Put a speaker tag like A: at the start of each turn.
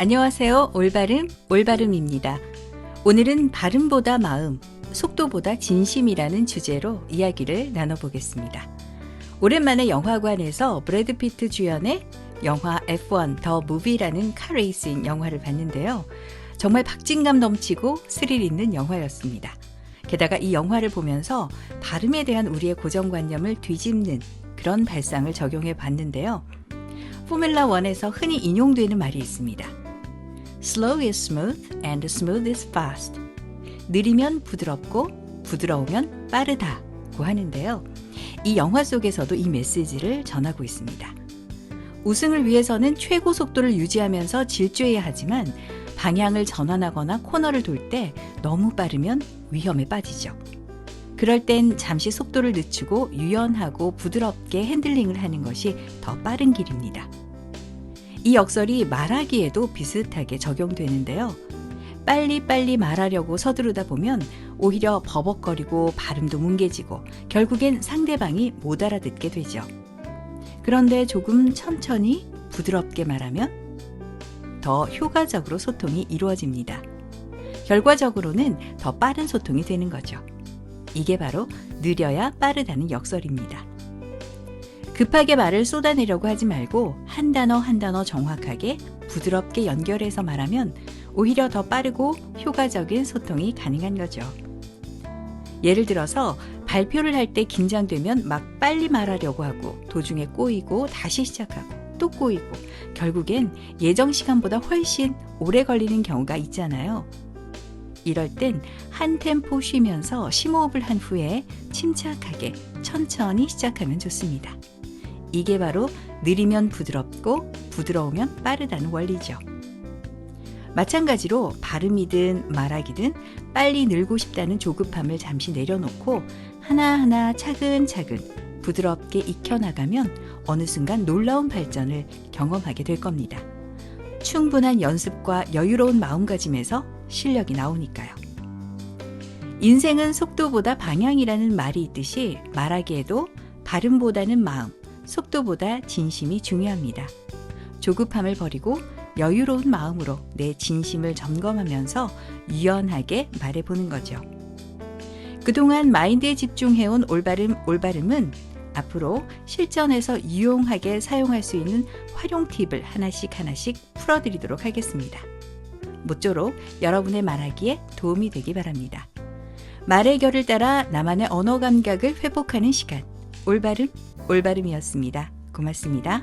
A: 안녕하세요. 올바름, 올바름입니다. 오늘은 발음보다 마음, 속도보다 진심이라는 주제로 이야기를 나눠보겠습니다. 오랜만에 영화관에서 브래드 피트 주연의 영화 F1 더 무비라는 카레이스인 영화를 봤는데요. 정말 박진감 넘치고 스릴 있는 영화였습니다. 게다가 이 영화를 보면서 발음에 대한 우리의 고정관념을 뒤집는 그런 발상을 적용해 봤는데요. 포뮬라 1에서 흔히 인용되는 말이 있습니다. Slow is smooth and smooth is fast. 느리면 부드럽고 부드러우면 빠르다고 하는데요. 이 영화 속에서도 이 메시지를 전하고 있습니다. 우승을 위해서는 최고 속도를 유지하면서 질주해야 하지만 방향을 전환하거나 코너를 돌 때 너무 빠르면 위험에 빠지죠. 그럴 땐 잠시 속도를 늦추고 유연하고 부드럽게 핸들링을 하는 것이 더 빠른 길입니다. 이 역설이 말하기에도 비슷하게 적용되는데요. 빨리빨리 말하려고 서두르다 보면 오히려 버벅거리고 발음도 뭉개지고 결국엔 상대방이 못 알아듣게 되죠. 그런데 조금 천천히 부드럽게 말하면 더 효과적으로 소통이 이루어집니다. 결과적으로는 더 빠른 소통이 되는 거죠. 이게 바로 느려야 빠르다는 역설입니다. 급하게 말을 쏟아내려고 하지 말고 한 단어 한 단어 정확하게 부드럽게 연결해서 말하면 오히려 더 빠르고 효과적인 소통이 가능한 거죠. 예를 들어서 발표를 할 때 긴장되면 막 빨리 말하려고 하고 도중에 꼬이고 다시 시작하고 또 꼬이고 결국엔 예정 시간보다 훨씬 오래 걸리는 경우가 있잖아요. 이럴 땐 한 템포 쉬면서 심호흡을 한 후에 침착하게 천천히 시작하면 좋습니다. 이게 바로 느리면 부드럽고 부드러우면 빠르다는 원리죠. 마찬가지로 발음이든 말하기든 빨리 늘고 싶다는 조급함을 잠시 내려놓고 하나하나 차근차근 부드럽게 익혀나가면 어느 순간 놀라운 발전을 경험하게 될 겁니다. 충분한 연습과 여유로운 마음가짐에서 실력이 나오니까요. 인생은 속도보다 방향이라는 말이 있듯이 말하기에도 발음보다는 마음, 속도보다 진심이 중요합니다. 조급함을 버리고 여유로운 마음으로 내 진심을 점검하면서 유연하게 말해보는 거죠. 그동안 마인드에 집중해온 올바름, 올바름은 앞으로 실전에서 유용하게 사용할 수 있는 활용 팁을 하나씩 하나씩 풀어드리도록 하겠습니다. 모쪼록 여러분의 말하기에 도움이 되기 바랍니다. 말의 결을 따라 나만의 언어 감각을 회복하는 시간. 올바름, 올바름이었습니다. 고맙습니다.